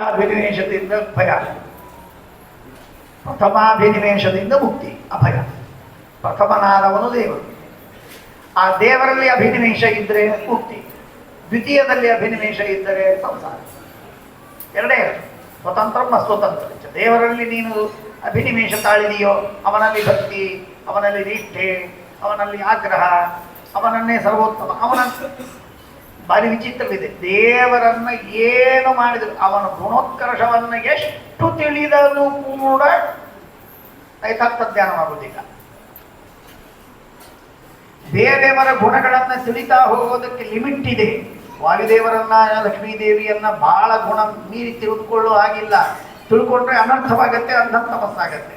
ಅಭಿನಿವೇಶದಿಂದ ಭಯ. ಪ್ರಥಮಾಭಿನಿವೇಶದಿಂದ ಮುಕ್ತಿ, ಅಭಯ. ಪ್ರಥಮನಾದವನು ದೇವರು. ಆ ದೇವರಲ್ಲಿ ಅಭಿನಿವೇಶ ಇದ್ದರೆ ಮುಕ್ತಿ, ದ್ವಿತೀಯದಲ್ಲಿ ಅಭಿನಿವೇಶ ಇದ್ದರೆ ಸಂಸಾರ. ಎರಡೇ ಸ್ವತಂತ್ರ ಸ್ವತಂತ್ರ ದೇವರಲ್ಲಿ ನೀನು ಅಭಿನಿವೇಶ ತಾಳಿದೆಯೋ, ಅವನಲ್ಲಿ ಭಕ್ತಿ, ಅವನಲ್ಲಿ ನಿಷ್ಠೆ, ಅವನಲ್ಲಿ ಆಗ್ರಹ, ಅವನನ್ನೇ ಸರ್ವೋತ್ತಮ ಅವನ ಭಾರಿ ವಿಚಿತ್ರವಿದೆ. ದೇವರನ್ನ ಏನು ಮಾಡಿದ್ರು, ಅವನ ಗುಣೋತ್ಕರ್ಷವನ್ನ ಎಷ್ಟು ತಿಳಿದರೂ ಕೂಡ ಯಥಾರ್ಥ ಧ್ಯಾನವಾಗುವುದಿಲ್ಲ ದೇವರ ಗುಣಗಳನ್ನ ತಿಳಿತಾ ಹೋಗೋದಕ್ಕೆ ಲಿಮಿಟ್ ಇದೆ. ವಾಯುದೇವರನ್ನ, ಲಕ್ಷ್ಮೀದೇವಿಯನ್ನ ಬಹಳ ಗುಣ ಮೀರಿ ತಿಳಿದುಕೊಳ್ಳೋ ಹಾಗಿಲ್ಲ. ತಿಳ್ಕೊಂಡ್ರೆ ಅನರ್ಥವಾಗತ್ತೆ ಅಂಧಂತಮಸ್ಸಾಗತ್ತೆ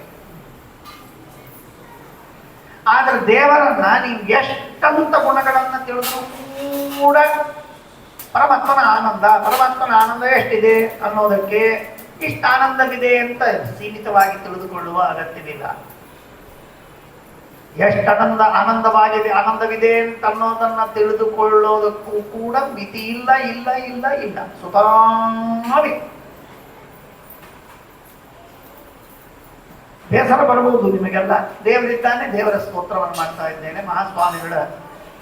ಆದ್ರೆ ದೇವರನ್ನ ನೀವು ಎಷ್ಟಂತ ಗುಣಗಳನ್ನ ತಿಳಿದು ಕೂಡ ಪರಮಾತ್ಮನ ಆನಂದ ಪರಮಾತ್ಮನ ಆನಂದ ಎಷ್ಟಿದೆ ಅನ್ನೋದಕ್ಕೆ ಇಷ್ಟು ಆನಂದವಿದೆ ಅಂತ ಸೀಮಿತವಾಗಿ ತಿಳಿದುಕೊಳ್ಳುವ ಅಗತ್ಯವಿಲ್ಲ. ಎಷ್ಟು ಆನಂದ, ಆನಂದವಾಗಿದೆ, ಆನಂದವಿದೆ ಅಂತ ಅನ್ನೋದನ್ನ ತಿಳಿದುಕೊಳ್ಳೋದಕ್ಕೂ ಕೂಡ ಮಿತಿ ಇಲ್ಲ ಇಲ್ಲ ಇಲ್ಲ ಇಲ್ಲ. ಸುತಾಮಿ. ಬೇಸರ ಬರಬಹುದು ನಿಮಗೆಲ್ಲ. ದೇವರಿದ್ದಾನೆ, ದೇವರ ಸ್ತೋತ್ರವನ್ನು ಮಾಡ್ತಾ ಇದ್ದೇನೆ. ಮಹಾಸ್ವಾಮಿಗಳ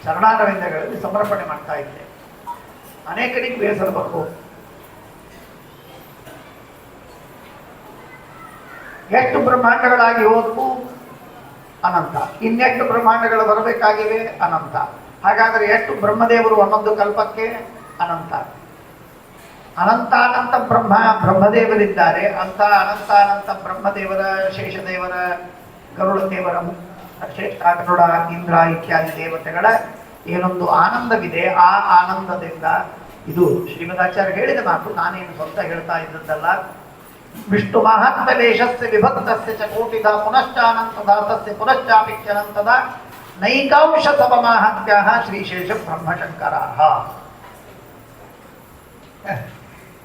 ಶರಣಾರವಿಂದಗಳಲ್ಲಿ ಸಮರ್ಪಣೆ ಮಾಡ್ತಾ ಇದ್ದೆ ಅನೇಕರಿಗೆ ಬೇಸರ ಬರಬಹುದು ಎಷ್ಟು ಬ್ರಹ್ಮಾಂಡಗಳಾಗಿ ಹೋದವು? ಅನಂತ. ಇನ್ನೆಷ್ಟು ಬ್ರಹ್ಮಾಂಡಗಳು ಬರಬೇಕಾಗಿವೆ? ಅನಂತ. ಹಾಗಾದರೆ ಎಷ್ಟು ಬ್ರಹ್ಮದೇವರು ಒಂದೊಂದು ಕಲ್ಪಕ್ಕೆ? ಅನಂತ. ಅನಂತಾನಂತ ಬ್ರಹ್ಮ, ಬ್ರಹ್ಮದೇವರಿದ್ದಾರೆ. ಅಂತ ಅನಂತಾನಂತ ಬ್ರಹ್ಮದೇವರ, ಶೇಷದೇವರ ಗರುಡ ದೇವರ ಶ್ರೇಷ್ಠ ಗರುಡ, ಇಂದ್ರ ಇತ್ಯಾದಿ ದೇವತೆಗಳ ಏನೊಂದು ಆನಂದವಿದೆ, ಆ ಆನಂದದಿಂದ ಇದು ಶ್ರೀಮದಾಚಾರ್ಯ ಹೇಳಿದ ಮಾತು, ನಾನೇನು ಸ್ವಂತ ಹೇಳ್ತಾ ಇದ್ದದ್ದಲ್ಲ. ವಿಷ್ಣು ಮಹಾತ್ಮಲೇಶಸ್ಯ ವಿಭಕ್ತಸ್ಯ ಚ ಕೋಟಿದ ಪುನಶ್ಚಾನಂತದ ತಸ್ಯ ಪುನಶ್ಚಾಪಿತ್ಯನಂತದ ನೈಕಾಂಶ ಸಮಮಾಹತ್ಯ ಶ್ರೀಶೇಷ ಬ್ರಹ್ಮಶಂಕರ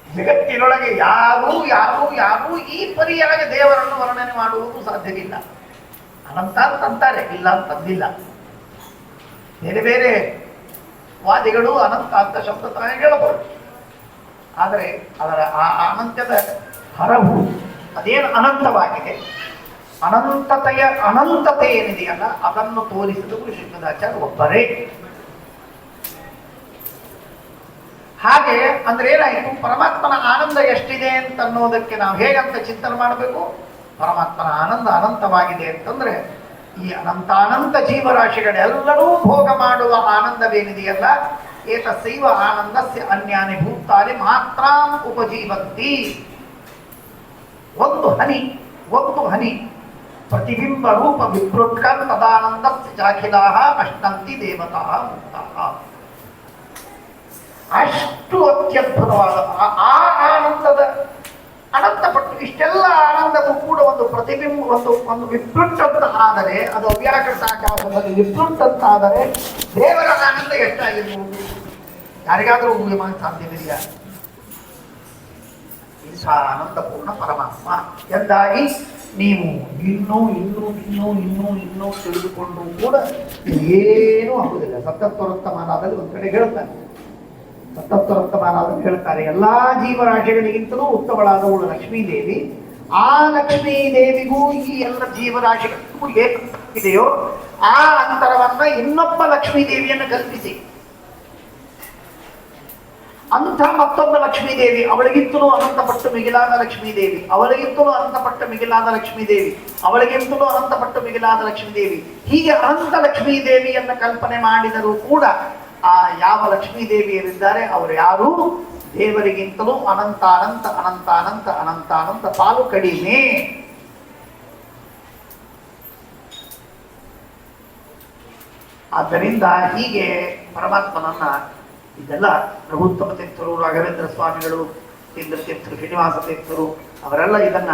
ಜಗತ್ತಿನೊಳಗೆ ಯಾರೂ ಯಾರೂ ಯಾರೂ ಈ ಪರಿಯಾಗಿ ದೇವರನ್ನು ವರ್ಣನೆ ಮಾಡುವುದು ಸಾಧ್ಯವಿಲ್ಲ. ಅನಂತ ಅಂತಂತಾರೆ ಇಲ್ಲ ಅಂತಂದಿಲ್ಲ ಬೇರೆ ಬೇರೆ ವಾದಿಗಳು ಅನಂತ ಅಂತ ಶಬ್ದ ತಾನೇ ಹೇಳಬಹುದು. ಆದರೆ ಅದರ ಆ ಅನಂತ್ಯದ ಹರವು ಅದೇನು ಅನಂತವಾಗಿದೆ? ಅನಂತತೆಯ ಅನಂತತೆ ಏನಿದೆಯಲ್ಲ ಅದನ್ನು ತೋರಿಸಿದವರು ಶ್ರೀಮದಾಚಾರ್ಯ ಒಬ್ಬರೇ. ಹಾಗೆ ಅಂದ್ರೆ ಏನಾಯಿತು? ಪರಮಾತ್ಮನ ಆನಂದ ಎಷ್ಟಿದೆ ಅಂತ ಅನ್ನೋದಕ್ಕೆ ನಾವು ಹೇಗಂತ ಚಿಂತನೆ ಮಾಡಬೇಕು? ಪರಮಾತ್ಮನ ಆನಂದ ಅನಂತವಾಗಿದೆ ಅಂತಂದ್ರೆ ಈ ಅನಂತಾನಂತ ಜೀವರಾಶಿಗಳೆಲ್ಲರೂ ಭೋಗ ಮಾಡುವ ಆನಂದವೇನಿದೆಯಲ್ಲ? ಸೈವ ಆನಂದಸ್ಯ ಅನ್ಯಾನಿ ಭೂತಾನಿ ಮಾತ್ರ ಉಪಜೀವಂತಿ. ಒಂದು ಹನಿ ಒಂದು ಹನಿ. ಪ್ರತಿಬಿಂಬ ರೂಪ ವಿಪ್ರುಟ್ಕಂ ತದಾನಂದಸ್ಯ ಜಾಖಿಲಾ ಅಷ್ಟಂತಿ ದೇವತಾ ಮುಕ್ತ ಅಷ್ಟು ಅತ್ಯದ್ಭುತವಾದ ಆ- ಆ ಆನಂದದ ಅನಂತಪಟ್ಟು ಇಷ್ಟೆಲ್ಲ ಆನಂದವೂ ಕೂಡ ಒಂದು ಪ್ರತಿಬಿಂಬ, ಒಂದು ಒಂದು ವಿಪ್ರುಟ್ ಅಂತ ಆದರೆ, ಅದು ಅವ್ಯಾಕೃತ ಆಕಾಶದಲ್ಲಿ ಆದರೆ ದೇವರ ಆನಂದ ಎಷ್ಟಾಗಿರ್ಬೋದು? ಯಾರಿಗಾದರೂ ಊಹೆ ಮಾಡಿ ಸಾಧ್ಯವಿಲ್ಲ ಇಂಥ ಆನಂದಪೂರ್ಣ ಪರಮಾತ್ಮ ಎಂದಾಗಿ ನೀವು ಇನ್ನೂ ಇನ್ನೂ ಇನ್ನೂ ಇನ್ನೂ ಇನ್ನೂ ತಿಳಿದುಕೊಂಡು ಕೂಡ ಏನೂ ಆಗುವುದಿಲ್ಲ. ಸತ್ತತ್ವರತ್ತಮಾನದಲ್ಲಿ ಒಂದು ಕಡೆ ಹೇಳ್ತಾನೆ ಸತ್ತತ್ವರತ್ತಮಾನದಲ್ಲಿ ಹೇಳ್ತಾರೆ. ಎಲ್ಲಾ ಜೀವರಾಶಿಗಳಿಗಿಂತಲೂ ಉತ್ತಮಳಾದವಳು ಲಕ್ಷ್ಮೀದೇವಿ. ಆ ಲಕ್ಷ್ಮೀ ದೇವಿಗೂ ಈ ಎಲ್ಲ ಜೀವರಾಶಿಗಳಿಗೂ ಏಕ ಇದೆಯೋ ಆ ಅಂತರವನ್ನ ಇನ್ನೊಬ್ಬ ಲಕ್ಷ್ಮೀ ದೇವಿಯನ್ನು ಕಲ್ಪಿಸಿ. ಅಂತ ಮತ್ತೊಬ್ಬ ಲಕ್ಷ್ಮೀದೇವಿ, ಅವಳಿಗಿಂತಲೂ ಅನಂತಪಟ್ಟು ಮಿಗಿಲಾದ ಲಕ್ಷ್ಮೀದೇವಿ, ಅವಳಿಗಿಂತಲೂ ಅನಂತಪಟ್ಟು ಮಿಗಿಲಾದ ಲಕ್ಷ್ಮೀದೇವಿ, ಅವಳಿಗಿಂತಲೂ ಅನಂತಪಟ್ಟು ಮಿಗಿಲಾದ ಲಕ್ಷ್ಮೀ ದೇವಿ ಹೀಗೆ ಅನಂತ ಲಕ್ಷ್ಮೀ ದೇವಿಯನ್ನು ಕಲ್ಪನೆ ಮಾಡಿದರೂ ಕೂಡ ಯಾವ ಲಕ್ಷ್ಮೀದೇವಿಯರಿದ್ದಾರೆ, ಅವರು ಯಾರು? ದೇವರಿಗಿಂತಲೂ ಅನಂತ ಅನಂತ ಅನಂತ ಅನಂತ ಅನಂತ ಅನಂತ ಪಾಲು ಕಡಿಮೆ. ಆದ್ದರಿಂದ ಹೀಗೆ ಪರಮಾತ್ಮನನ್ನ ಇದೆಲ್ಲ ರಘುತ್ತಮ ತೀರ್ಥರು, ರಾಘವೇಂದ್ರ ಸ್ವಾಮಿಗಳು, ಇಂದ್ರ ತೀರ್ಥರು, ಶ್ರೀನಿವಾಸ ತೀರ್ಥರು, ಅವರೆಲ್ಲ ಇದನ್ನ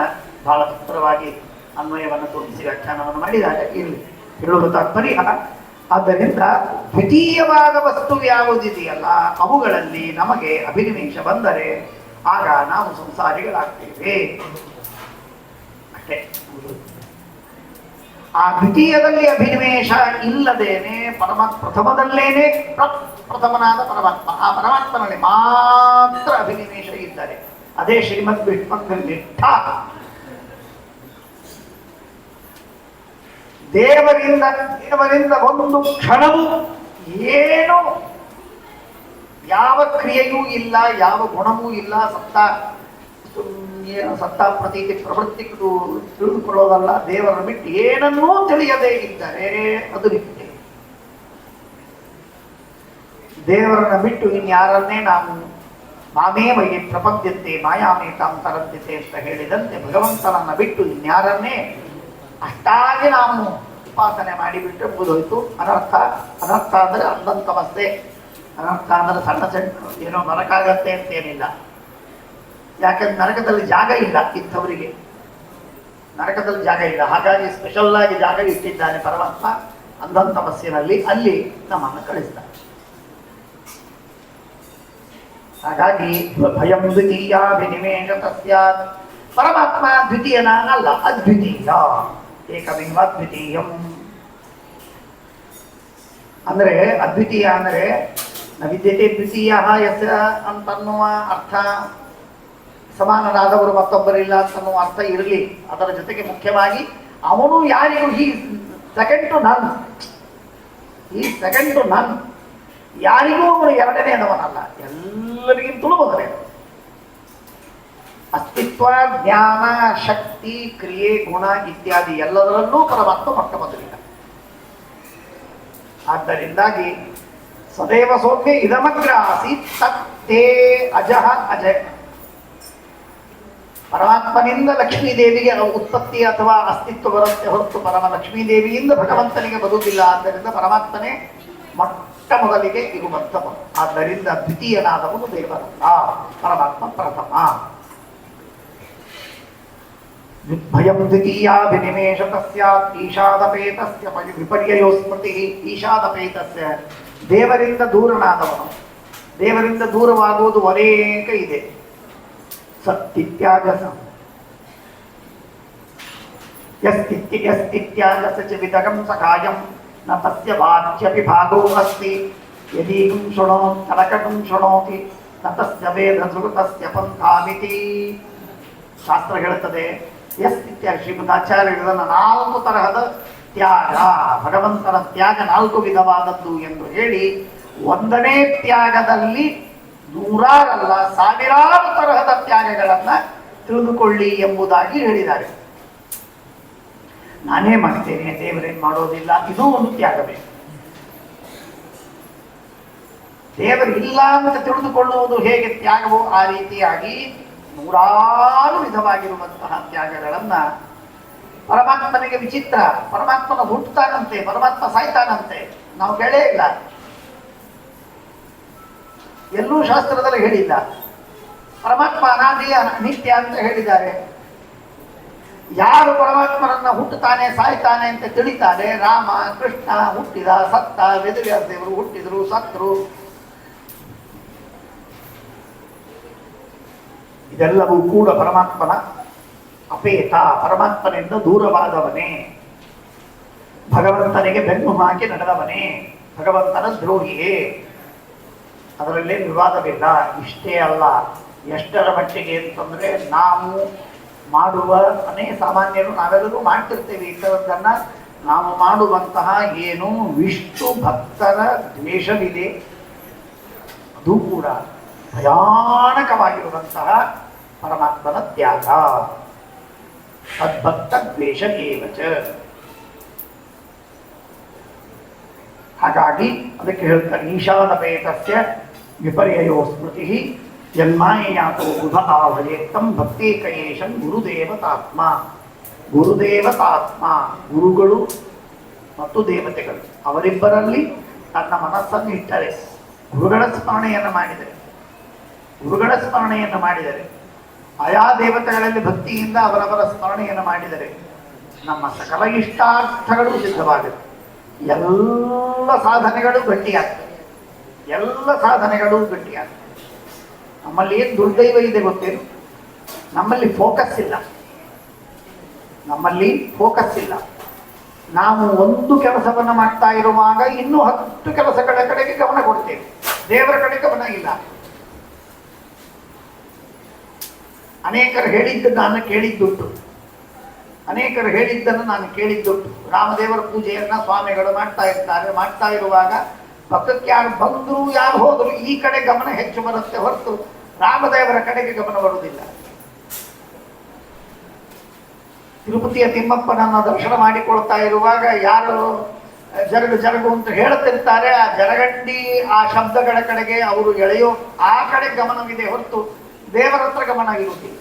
ಬಹಳ ಸುಂದರವಾಗಿ ಅನ್ವಯವನ್ನು ತೋರಿಸಿ, ವ್ಯಾಖ್ಯಾನವನ್ನು ಮಾಡಿದಾಗ ಇಲ್ಲಿ ಹೇಳುವ ತಾತ್ಪರ್ಯ ಆದ್ದರಿಂದ ದ್ವಿತೀಯವಾದ ವಸ್ತು ಯಾವುದಿದೆಯಲ್ಲ, ಅವುಗಳಲ್ಲಿ ನಮಗೆ ಅಭಿನಿವೇಶ ಬಂದರೆ ಆಗ ನಾವು ಸಂಸಾರಿಗಳಾಗ್ತೇವೆ. ಅಷ್ಟೇ. ಆ ದ್ವಿತೀಯದಲ್ಲಿ ಅಭಿನಿವೇಶ ಇಲ್ಲದೇನೆ ಪರಮ ಪ್ರಥಮದಲ್ಲೇನೆ ಪ್ರ- ಪ್ರಥಮನಾದ ಪರಮಾತ್ಮ. ಆ ಪರಮಾತ್ಮನಲ್ಲಿ ಮಾತ್ರ ಅಭಿನಿವೇಶ ಇದ್ದಾರೆ, ಅದೇ ಶ್ರೀಮದ್ ವಿಷ್ಣು ನಿಷ್ಠ ದೇವರಿಂದ ದೇವರಿಂದ ಒಂದು ಕ್ಷಣವು ಏನು ಯಾವ ಕ್ರಿಯೆಯೂ ಇಲ್ಲ, ಯಾವ ಗುಣವೂ ಇಲ್ಲ, ಸತ್ತ ಏನು ಸತ್ತ ಪ್ರತೀತಿ ಪ್ರವೃತ್ತಿಗಳು ತಿಳಿದುಕೊಳ್ಳೋದಲ್ಲ ದೇವರ ಬಿಟ್ಟು ಏನನ್ನೂ ತಿಳಿಯದೇ ಇದ್ದರೆ ಅದು ನಿತ್ಯ. ದೇವರನ್ನ ಬಿಟ್ಟು ಇನ್ಯಾರನ್ನೇ ನಾವು ಮಾಮೇ ಮೈ ಪ್ರಪದ್ಯತೆ ಮಾಯಾಮೇ ತಾಂ ಅಂತ ಹೇಳಿದಂತೆ ಭಗವಂತನನ್ನ ಬಿಟ್ಟು ಇನ್ಯಾರನ್ನೇ ಅಷ್ಟಾಗಿ ನಾವು ಉಪಾಸನೆ ಮಾಡಿಬಿಟ್ಟು ಮುಗಿದೋಯ್ತು. ಅನರ್ಥ ಅನರ್ಥ ಅಂದರೆ ಅಂದಂತಮಸ್ತೆ ಅನರ್ಥ ಅಂದರೆ ಸಣ್ಣ ಸಣ್ಣ ಏನೋ ನರಕಾಗತ್ತೆ ಅಂತೇನಿಲ್ಲ. ಯಾಕಂದ್ರೆ ನರಕದಲ್ಲಿ ಜಾಗ ಇಲ್ಲ ಇಂಥವರಿಗೆ. ನರಕದಲ್ಲಿ ಜಾಗ ಇಲ್ಲ. ಹಾಗಾಗಿ ಸ್ಪೆಷಲ್ ಆಗಿ ಜಾಗ ಇಟ್ಟಿದ್ದಾನೆ ಪರಮಾತ್ಮ ಅಂಧನ್ ತಪಸ್ಸಿನಲ್ಲಿ ಅಲ್ಲಿ ನಮ್ಮನ್ನು ಕಳಿಸ್ತಾರೆ ಹಾಗಾಗಿ ಭಯಂ ದ್ವಿತೀಯ ವಿನಿಮೇಷ ತಸ್ಯಾತ್. ಪರಮಾತ್ಮ ದ್ವಿತೀಯನ ಅಲ್ಲ, ಅದ್ವಿತೀಯ. ಏಕಮೇವ ದ್ವಿತೀಯಂ. ಅಂದರೆ ಅದ್ವಿತೀಯ ಅಂದರೆ ನ ವಿದ್ಯತೆ ದ್ವಿತೀಯ ಎಸ್ ಅಂತನ್ನುವ ಅರ್ಥ ಸಮಾನರಾದವರು ಮತ್ತೊಬ್ಬರಿಲ್ಲ ಅಂತನ್ನುವ ಅರ್ಥ ಇರಲಿ. ಅದರ ಜೊತೆಗೆ ಮುಖ್ಯವಾಗಿ ಅವನು ಯಾರಿಗೂ ಈ ಸೆಕೆಂಡ್ ಟು ನನ್ ಈ ಸೆಕೆಂಡ್ ಟು ನನ್ ಯಾರಿಗೂ ಅವನು ಎರಡನೇದವನಲ್ಲ. ಎಲ್ಲರಿಗಿಂತಲೂ ಮೊದಲೇ. ಅಸ್ತಿತ್ವ, ಜ್ಞಾನ, ಶಕ್ತಿ, ಕ್ರಿಯೆ, ಗುಣ ಇತ್ಯಾದಿ ಎಲ್ಲದರಲ್ಲೂ ಪರಮಾತ್ಮ ಮೊಟ್ಟ ಮೊದಲಿಲ್ಲ ಆದ್ದರಿಂದಾಗಿ ಸದೈವ ಸೌಮ್ಯ ಇದಮಗ್ರ ಆಸೀತ್ ತತ್ತೇ ಅಜಹ ಅಜಯ ಪರಮಾತ್ಮನಿಂದ ಲಕ್ಷ್ಮೀದೇವಿಗೆ ಉತ್ಪತ್ತಿ ಅಥವಾ ಅಸ್ತಿತ್ವ ಬರುತ್ತೆ ಹೊರತು ಪರಮ ಲಕ್ಷ್ಮೀದೇವಿಯಿಂದ ಭಗವಂತನಿಗೆ ಬರುವುದಿಲ್ಲ. ಆದ್ದರಿಂದ ಪರಮಾತ್ಮನೇ ಮೊಟ್ಟ ಮೊದಲಿಗೆ ಬರ್ತವ ಆದ್ದರಿಂದ ದ್ವಿತೀಯನಾದವನು ದೇವರಲ್ಲ, ಪರಮಾತ್ಮ ಪ್ರಥಮ. ಭಯಂ ದ್ವಿತೀಯ ವಿನಿಮೇಷ ತಸ್ಯಾತ್ ಈಶಾದಪೇತಸ್ಯ ವಿಪರ್ಯಯೋ ಸ್ಮೃತಿ ಈಶಾದಪೇತಸ್ಯ ದೇವರಿಂದ ದೂರನಾದವನು. ದೇವರಿಂದ ದೂರವಾಗುವುದು ಅನೇಕ ಇದೆ. ಸತ್ತಿತ್ಯಾಗಸ ಯಸ್ತಿತ್ಯ, ಯಸ್ತಿತ್ಯಾಗಸ ಚ ವಿದಗಂ ಸಖಾಯಂ. ನ ತಸ್ಯ ವಾಚ್ಯಪಿ ಭಾಗೋ ಅಸ್ತಿ. ಯದೀಗುಂ ಶೃಣೋ ಕಲಕಟಂ ಶೃಣೋತಿ. ನ ತಸ್ಯ ವೇದ ಧೃತಸ್ಯ ಪಂಥಾಮಿತಿ. ಶಾಸ್ತ್ರ ಹೇಳುತ್ತದೆ ಶ್ರೀಮದಾಚಾರ್ಯ ಇದನ್ನು ನಾಲ್ಕು ತರಹದ ತ್ಯಾಗ, ಭಗವಂತನ ತ್ಯಾಗ ನಾಲ್ಕು ವಿಧವಾದದ್ದು ಎಂದು ಹೇಳಿ ಒಂದನೇ ತ್ಯಾಗದಲ್ಲಿ ನೂರಾರಲ್ಲ, ಸಾವಿರಾರು ತರಹದ ತ್ಯಾಗಗಳನ್ನ ತಿಳಿದುಕೊಳ್ಳಿ ಎಂಬುದಾಗಿ ಹೇಳಿದ್ದಾರೆ. ನಾನೇ ಮಾಡ್ತೇನೆ, ದೇವರೇನ್ ಮಾಡೋದಿಲ್ಲ, ಇದು ಒಂದು ತ್ಯಾಗವೇ. ದೇವರು ಇಲ್ಲ ಅಂತ ತಿಳಿದುಕೊಳ್ಳುವುದು ಹೇಗೆ ತ್ಯಾಗವೋ ಆ ರೀತಿಯಾಗಿ ನೂರಾರು ವಿಧವಾಗಿರುವಂತಹ ತ್ಯಾಗಗಳನ್ನ ಪರಮಾತ್ಮನಿಗೆ ವಿಚಿತ್ರ, ಪರಮಾತ್ಮನ ಹುಟ್ಟುತ್ತಾನಂತೆ, ಪರಮಾತ್ಮ ಸಾಯ್ತಾನಂತೆ, ನಾವು ಕೇಳೇ ಇಲ್ಲ. ಎಲ್ಲೂ ಶಾಸ್ತ್ರದಲ್ಲಿ ಹೇಳಿಲ್ಲ. ಪರಮಾತ್ಮ ಅನಾದಿ ನಿತ್ಯ ಅಂತ ಹೇಳಿದ್ದಾರೆ. ಯಾರು ಪರಮಾತ್ಮರನ್ನ ಹುಟ್ಟುತ್ತಾನೆ, ಸಾಯ್ತಾನೆ ಅಂತ ತಿಳಿತಾರೆ, ರಾಮ, ಕೃಷ್ಣ ಹುಟ್ಟಿದ ಸತ್ತ ವೇದವ್ಯಾಸ ದೇವರು ಹುಟ್ಟಿದ್ರು ಸತ್ರು ಇದೆಲ್ಲವೂ ಕೂಡ ಪರಮಾತ್ಮನ ಅಪೇತ, ಪರಮಾತ್ಮನಿಂದ ದೂರವಾದವನೇ. ಭಗವಂತನಿಗೆ ಬೆನ್ನು ಹಾಕಿ ನಡೆದವನೇ, ಭಗವಂತನ ದ್ರೋಹಿಯೇ. ಅದರಲ್ಲೇ ವಿವಾದವಿಲ್ಲ, ಇಷ್ಟೇ ಅಲ್ಲ. ಎಷ್ಟರ ಮಟ್ಟಿಗೆ ಅಂತಂದ್ರೆ ನಾವು ಮಾಡುವ ಅನೇ ಸಾಮಾನ್ಯರು ನಾವೆಲ್ಲರೂ ಮಾಡ್ತಿರ್ತೇವೆ. ಇಂಥದ್ದನ್ನ ನಾವು ಮಾಡುವಂತಹ ಏನು ವಿಷ್ಣು ಭಕ್ತರ ದ್ವೇಷವಿದೆ. ಅದು ಕೂಡ ಭಯಾನಕವಾಗಿರುವಂತಹ ಪರಮಾತ್ಮನ ತ್ಯಾಗ. ತದ್ಭಕ್ತ ದ್ವೇಷ ಏವಚ ಹಾಗಾಗಿ ಅದಕ್ಕೆ ಹೇಳ್ತಾರೆ, ಈಶಾನಪೇತಸ್ಯ ವಿಪರ್ಯಯೋ ಸ್ಮೃತಿ ಜನ್ಮಾಯಾತೋ ಬುಧ ಆಭಯೇತ್ತಂ ಭಕ್ತೇಕಯೇಶನ್ ಗುರುದೇವತಾತ್ಮ. ಗುರುದೇವತಾತ್ಮ, ಗುರುಗಳು ಮತ್ತು ದೇವತೆಗಳು. ಅವರಿಬ್ಬರಲ್ಲಿ ತನ್ನ ಮನಸ್ಸನ್ನು ಇಟ್ಟರೆ, ಗುರುಗಳ ಸ್ಮರಣೆಯನ್ನು ಮಾಡಿದರೆ ಗುರುಗಳ ಸ್ಮರಣೆಯನ್ನು ಮಾಡಿದರೆ, ಆಯಾ ದೇವತೆಗಳಲ್ಲಿ ಭಕ್ತಿಯಿಂದ ಅವರವರ ಸ್ಮರಣೆಯನ್ನು ಮಾಡಿದರೆ, ನಮ್ಮ ಸಕಲ ಇಷ್ಟಾರ್ಥಗಳು ಸಿದ್ಧವಾಗುತ್ತೆ. ಎಲ್ಲ ಸಾಧನೆಗಳು ಗಟ್ಟಿಯಾಗ್ತವೆ. ಎಲ್ಲ ಸಾಧನೆಗಳು ಗಟ್ಟಿಯಾಗ್ತವೆ. ನಮ್ಮಲ್ಲಿ ಏನು ದುರ್ದೈವ ಇದೆ ಗೊತ್ತೇನು? ನಮ್ಮಲ್ಲಿ ಫೋಕಸ್ ಇಲ್ಲ. ನಮ್ಮಲ್ಲಿ ಫೋಕಸ್ ಇಲ್ಲ. ನಾವು ಒಂದು ಕೆಲಸವನ್ನು ಮಾಡ್ತಾ ಇರುವಾಗ ಇನ್ನೂ ಹತ್ತು ಕೆಲಸಗಳ ಕಡೆಗೆ ಗಮನ ಕೊಡ್ತೇವೆ. ದೇವರ ಕಡೆ ಗಮನ ಇಲ್ಲ. ಅನೇಕರು ಹೇಳಿದ್ದು ನಾನು ಕೇಳಿದ್ದುಂಟು. ಅನೇಕರು ಹೇಳಿದ್ದನ್ನು ನಾನು ಕೇಳಿದ್ದುಂಟು. ರಾಮದೇವರ ಪೂಜೆಯನ್ನ ಸ್ವಾಮಿಗಳು ಮಾಡ್ತಾ ಇರ್ತಾರೆ. ಮಾಡ್ತಾ ಇರುವಾಗ ಪಕ್ಕಕ್ಕೆ ಯಾರು ಬಂದರೂ, ಯಾರು ಹೋದರೂ ಈ ಕಡೆ ಗಮನ ಹೆಚ್ಚು ಬರುತ್ತೆ ಹೊರತು ರಾಮದೇವರ ಕಡೆಗೆ ಗಮನ ಬರುವುದಿಲ್ಲ. ತಿರುಪತಿಯ ತಿಮ್ಮಪ್ಪನನ್ನ ದರ್ಶನ ಮಾಡಿಕೊಳ್ತಾ ಇರುವಾಗ ಯಾರು, ಜರಗು ಜರಗು ಅಂತ ಹೇಳುತ್ತಿರ್ತಾರೆ. ಆ ಜರಗಂಡಿ ಆ ಶಬ್ದಗಳ ಕಡೆಗೆ ಅವರು ಎಳೆಯೋ ಆ ಕಡೆ ಗಮನವಿದೆ ಹೊರತು ದೇವರ ಹತ್ರ ಗಮನ ಇರುವುದಿಲ್ಲ.